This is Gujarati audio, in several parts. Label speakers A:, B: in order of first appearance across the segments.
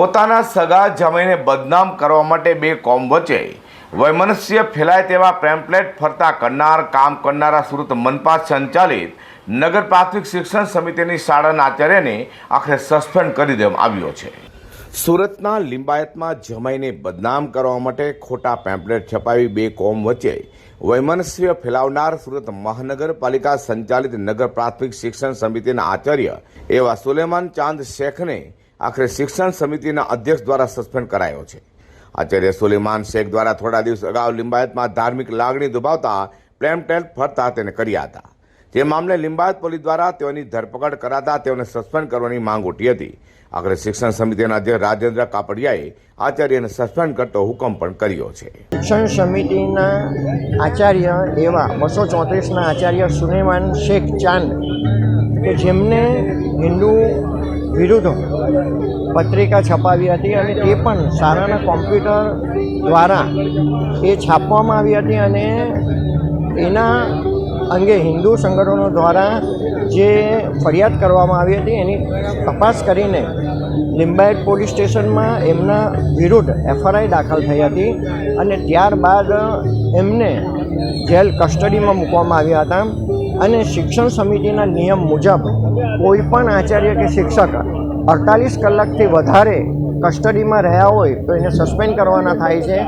A: પોતાના સગા જમાઈને બદનામ કરવા માટે બે કોમ વચ્ચે વૈમનસ્ય ફેલાય તેવા પેમ્પલેટ ફરતા કરનાર, કામ કરનારા સુરત મનપા સંચાલિત નગર પ્રાથમિક શિક્ષણ સમિતિની શાળાના આચાર્યને આખરે સસ્પેન્ડ કરી દેવામાં આવ્યો છે. સુરતના લિંબાયતમાં જમાઈને બદનામ કરવા માટે ખોટા પેમ્પલેટ છપાવી બે કોમ વચ્ચે વૈમનસ્ય ફેલાવનાર સુરત મહાનગરપાલિકા સંચાલિત નગર પ્રાથમિક શિક્ષણ સમિતિના આચાર્ય એવા સુલેમાન ચાંદ શેખને આખરે શિક્ષણ સમિતિના અધ્યક્ષ દ્વારા સસ્પેન્ડ કરાયો છે. આચાર્ય સુલેમાન શેખ દ્વારા થોડા દિવસ અગાઉ લિંબાયતમાં ધાર્મિક લાગણી દુભાવતા પ્લેમટેલ ફરતા તેને કર્યા હતા. જે મામલે લિંબાયત પોલીસ દ્વારા તેઓની ધરપકડ કરાતા તેઓને સસ્પેન્ડ કરવાની માંગ ઉઠી હતી. આખરે શિક્ષણ સમિતિના અધ્યક્ષ રાજેન્દ્ર કાપડિયાએ આચાર્યને સસ્પેન્ડ કરતો હુકમ પણ કર્યો છે.
B: શિક્ષણ સમિતિના આચાર્ય એવા બસો ચોત્રીસના આચાર્ય સુલેમાન શેખ ચાંદ કે જેમને હિન્દુ વિરુદ્ધ પત્રિકા છપાવી હતી અને તે પણ સારાના કોમ્પ્યુટર દ્વારા એ છાપવામાં આવી હતી અને એના અંગે હિન્દુ સંગઠનો દ્વારા જે ફરિયાદ કરવામાં આવી હતી એની તપાસ કરીને લિંબાયત પોલીસ સ્ટેશનમાં એમના વિરુદ્ધ એફઆરઆઈ દાખલ થઈ હતી અને ત્યારબાદ એમને જેલ કસ્ટડીમાં મૂકવામાં આવ્યા હતા. અને શિક્ષણ સમિતિના નિયમ મુજબ કોઈ પણ આચાર્ય કે શિક્ષક અડતાલીસ કલાકથી વધારે કસ્ટડીમાં રહ્યા હોય તો એને સસ્પેન્ડ કરવાના થાય છે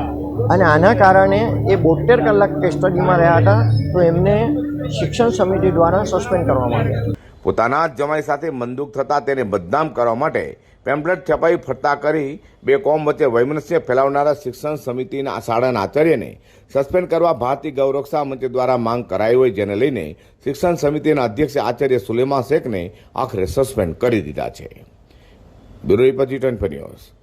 B: અને આના કારણે એ બોતેર કલાક કસ્ટડીમાં રહ્યા હતા તો એમને શિક્ષણ સમિતિ દ્વારા સસ્પેન્ડ કરવામાં આવ્યા.
A: પોતાના જ જમાઈ સાથે મંદુક થતા તેને બદનામ કરવા માટે પેમ્પલેટ છપાઈ ફરતા કરી બે કોમ વચ્ચે વૈમનસ્ય ફેલાવનારા શિક્ષણ સમિતિના શાળાના આચાર્યને સસ્પેન્ડ કરવા ભારતીય ગૌરક્ષા મંચ દ્વારા માંગ કરાઈ હોય જેને લઈને શિક્ષણ સમિતિના અધ્યક્ષ આચાર્ય સુલેમા શેખને આખરે સસ્પેન્ડ કરી દીધા છે. Bureau report news.